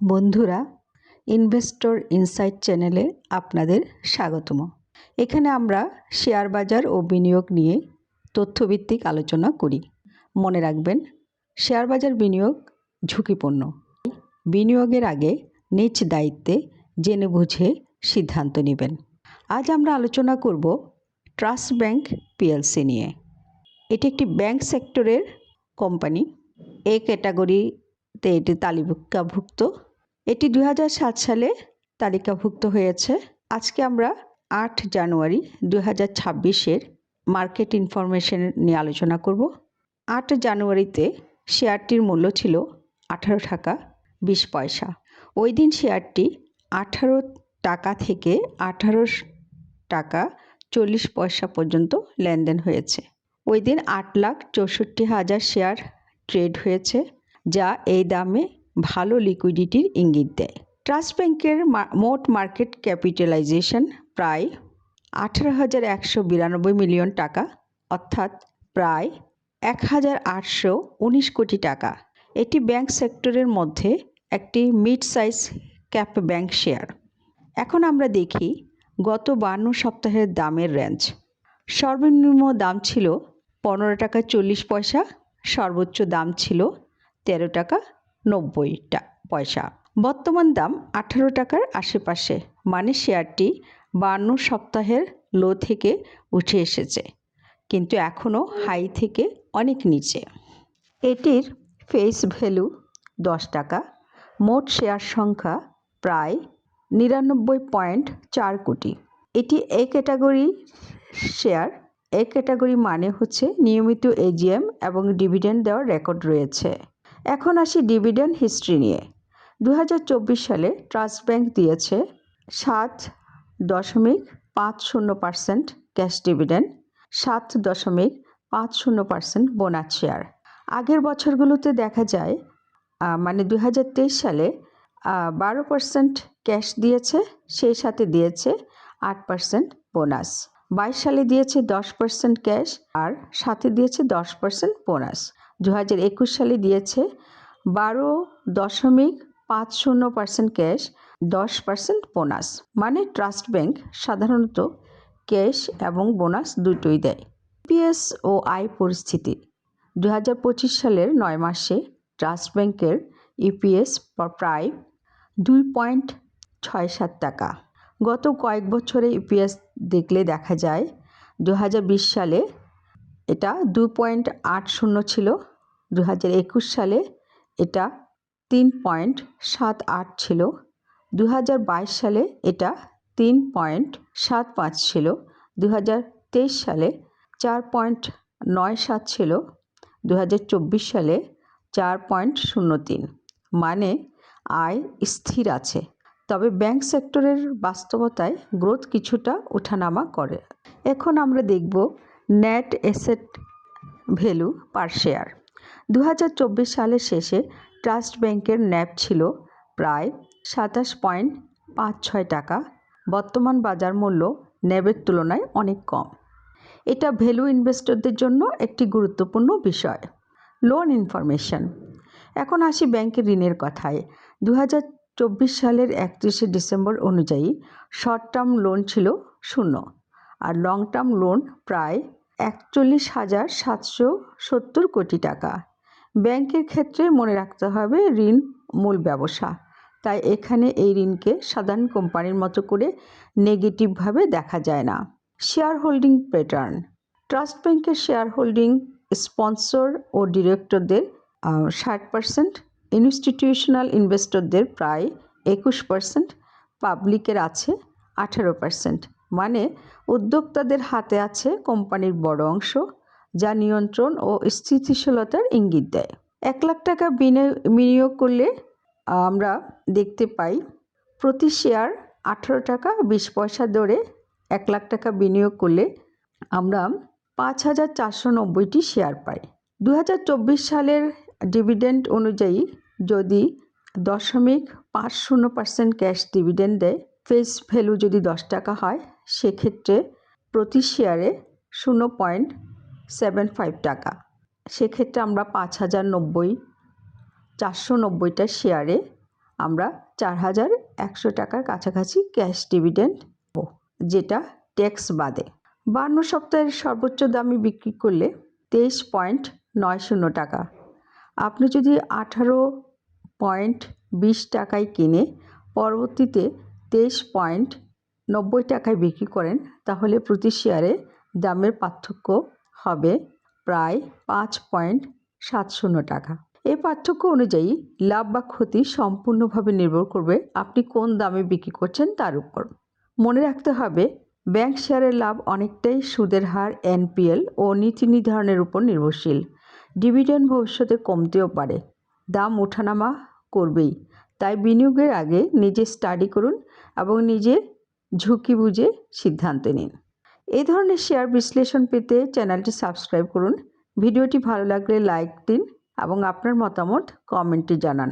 বন্ধুরা investor insight চ্যানেলে আপনাদের স্বাগতম। এখানে আমরা শেয়ার বাজার ও বিনিয়োগ নিয়ে তথ্যভিত্তিক আলোচনা করি। মনে রাখবেন, শেয়ার বাজার বিনিয়োগ ঝুঁকিপূর্ণ। বিনিয়োগের আগে নিজ দায়িত্বে জেনে বুঝে সিদ্ধান্ত নেবেন। আজ আমরা আলোচনা করব ট্রাস্ট ব্যাংক পিএলসি নিয়ে। এটি একটি ব্যাংক সেক্টরের কোম্পানি। এ ক্যাটাগরিতে এটি তালিকাভুক্ত। এটি দু হাজার সাত সালে তালিকাভুক্ত হয়েছে। আজকে আমরা আট জানুয়ারি দু হাজার ছাব্বিশের মার্কেট ইনফরমেশন নিয়ে আলোচনা করব। আট জানুয়ারিতে শেয়ারটির মূল্য ছিল আঠারো টাকা বিশ পয়সা। ওই দিন শেয়ারটি আঠারো টাকা থেকে আঠারো টাকা চল্লিশ পয়সা পর্যন্ত লেনদেন হয়েছে। ওই দিন আট লাখ চৌষট্টি হাজার শেয়ার ট্রেড হয়েছে, যা এই দামে ভালো লিকুইডিটির ইঙ্গিত দেয়। ট্রাস্ট ব্যাংকের মোট মার্কেট ক্যাপিটালাইজেশন প্রায় আঠারো হাজার একশো বিরানব্বই মিলিয়ন টাকা, অর্থাৎ প্রায় এক হাজার আটশো উনিশ কোটি টাকা। এটি ব্যাংক সেক্টরের মধ্যে একটি mid size cap bank share এখন আমরা দেখি গত বান্ন সপ্তাহের দামের রেঞ্জ সর্বনিম্ন দাম ছিল পনেরো টাকা চল্লিশ পয়সা, সর্বোচ্চ দাম ছিল তেরো টাকা নব্বই পয়সা। বর্তমান দাম আঠারো টাকার আশেপাশে। মানে শেয়ারটি বান্ন সপ্তাহের লো থেকে উঠে এসেছে, কিন্তু এখনও হাই থেকে অনেক নিচে। এটির ফেস ভ্যালু দশ টাকা। মোট শেয়ার সংখ্যা প্রায় নিরানব্বই পয়েন্ট চার কোটি। এটি A category share. A category মানে হচ্ছে নিয়মিত এজিএম এবং ডিভিডেন্ড দেওয়ার রেকর্ড রয়েছে। এখন আসি ডিভিডেন্ড হিস্ট্রি নিয়ে। দু হাজার চব্বিশ সালে ট্রাস্ট ব্যাংক দিয়েছে সাত দশমিক পাঁচ শূন্য পার্সেন্ট ক্যাশ ডিভিডেন্ড, সাত দশমিক পাঁচ শূন্য পার্সেন্ট বোনাস শেয়ার। আগের বছরগুলোতে দেখা যায় মানে দু হাজার তেইশ সালে বারো পার্সেন্ট ক্যাশ দিয়েছে, সেই সাথে দিয়েছে আট পার্সেন্ট বোনাস। বাইশ সালে দিয়েছে দশ পার্সেন্ট ক্যাশ আর সাথে দিয়েছে দশ পার্সেন্ট বোনাস। দু হাজার একুশ সালে দিয়েছে বারো দশমিক পাঁচ শূন্য পার্সেন্ট ক্যাশ, দশ পার্সেন্ট বোনাস। মানে ট্রাস্ট ব্যাংক সাধারণত ক্যাশ এবং বোনাস দুটোই দেয়। পিএস ও আয় পরিস্থিতি। দু হাজার পঁচিশ সালের নয় মাসে ট্রাস্ট ব্যাংকের ইপিএস প্রায় দুই পয়েন্ট ছয় সাত টাকা। গত কয়েক বছরে ইপিএস দেখলে দেখা যায় দু হাজার বিশ সালে এটা দু পয়েন্ট আট শূন্য ছিল। দু হাজার একুশ সালে এটা তিন পয়েন্ট সাত আট ছিল। দু হাজার বাইশ সালে এটা তিন পয়েন্ট সাত পাঁচ ছিল। দু হাজার তেইশ সালে চার পয়েন্ট নয় সাত ছিল। দু হাজার চব্বিশ সালে চার পয়েন্ট শূন্য তিন। মানে আয় স্থির আছে। তবে ব্যাংক সেক্টরের বাস্তবতায় গ্রোথ কিছুটা ওঠানামা করে। এখন আমরা দেখব net asset value per share. দু হাজার চব্বিশ সালের শেষে ট্রাস্ট ব্যাংকের ন্যাপ ছিল প্রায় সাতাশ পয়েন্ট পাঁচ ছয় টাকা। বর্তমান বাজার মূল্য ন্যাবের তুলনায় অনেক কম। এটা ভ্যালু ইনভেস্টরদের জন্য একটি গুরুত্বপূর্ণ বিষয়। Loan information. এখন আসি ব্যাংকের ঋণের কথায়। দু চব্বিশ সালের একত্রিশে ডিসেম্বর অনুযায়ী শর্ট টার্ম লোন ছিল শূন্য, আর লং টার্ম লোন প্রায় একচল্লিশ হাজার সাতশো সত্তর কোটি টাকা। ব্যাংকের ক্ষেত্রে মনে রাখতে হবে, ঋণ মূল ব্যবসা। তাই এখানে এই ঋণকে সাধারণ কোম্পানির মতো করে নেগেটিভভাবে দেখা যায় না। শেয়ার হোল্ডিং প্যাটার্ন ট্রাস্ট ব্যাংকের শেয়ার হোল্ডিং স্পন্সর ও ডিরেক্টরদের ষাট পার্সেন্ট ইনস্টিটিউশনাল ইনভেস্টরদের প্রায় একুশ পার্সেন্ট পাবলিকের আছে আঠেরো পার্সেন্ট মানে উদ্যোক্তাদের হাতে আছে কোম্পানির বড় অংশ, যা নিয়ন্ত্রণ ও স্থিতিশীলতার ইঙ্গিত দেয়। এক লাখ টাকা বিনিয়োগ করলে আমরা দেখতে পাই, প্রতি শেয়ার আঠেরো টাকা বিশ পয়সা দরে এক লাখ টাকা বিনিয়োগ করলে আমরা পাঁচ হাজার চারশো নব্বইটি শেয়ার পাই। দু হাজার চব্বিশ সালের ডিভিডেন্ড অনুযায়ী যদি দশমিক পাঁচ শূন্য পার্সেন্ট ক্যাশ ডিভিডেন্ড দেয়, ফেস ভ্যালু যদি দশ টাকা হয় সেক্ষেত্রে প্রতি শেয়ারে শূন্য পয়েন্ট সেভেন ফাইভ টাকা। সেক্ষেত্রে আমরা পাঁচ হাজার নব্বই, চারশো নব্বইটা শেয়ারে আমরা চার হাজার একশো টাকার কাছাকাছি ক্যাশ ডিভিডেন্ড যেটা ট্যাক্স বাদে। বান্ন সপ্তাহের সর্বোচ্চ দামে বিক্রি করলে তেইশ পয়েন্ট নয় শূন্য টাকা। আপনি যদি আঠারো পয়েন্ট বিশ টাকায় কিনে পরবর্তীতে তেইশ পয়েন্ট নব্বই টাকায় বিক্রি করেন, তাহলে প্রতি শেয়ারে দামের পার্থক্য হবে প্রায় পাঁচ পয়েন্ট সাত শূন্য টাকা। এই পার্থক্য অনুযায়ী লাভ বা ক্ষতি সম্পূর্ণভাবে নির্ভর করবে আপনি কোন দামে বিক্রি করছেন তার উপর। মনে রাখতে হবে, ব্যাংক শেয়ারের লাভ অনেকটাই সুদের হার, এনপিএল ও নীতি নির্ধারণের উপর নির্ভরশীল। ডিভিডেন্ড ভবিষ্যতে কমতেও পারে, দাম ওঠানামা করবেই। তাই বিনিয়োগের আগে নিজে স্টাডি করুন এবং নিজে ঝুঁকি বুঝে সিদ্ধান্ত নিন। এই ধরনের শেয়ার বিশ্লেষণ পেতে চ্যানেলটি সাবস্ক্রাইব করুন। ভিডিওটি ভালো লাগলে লাইক দিন এবং আপনার মতামত কমেন্টে জানান।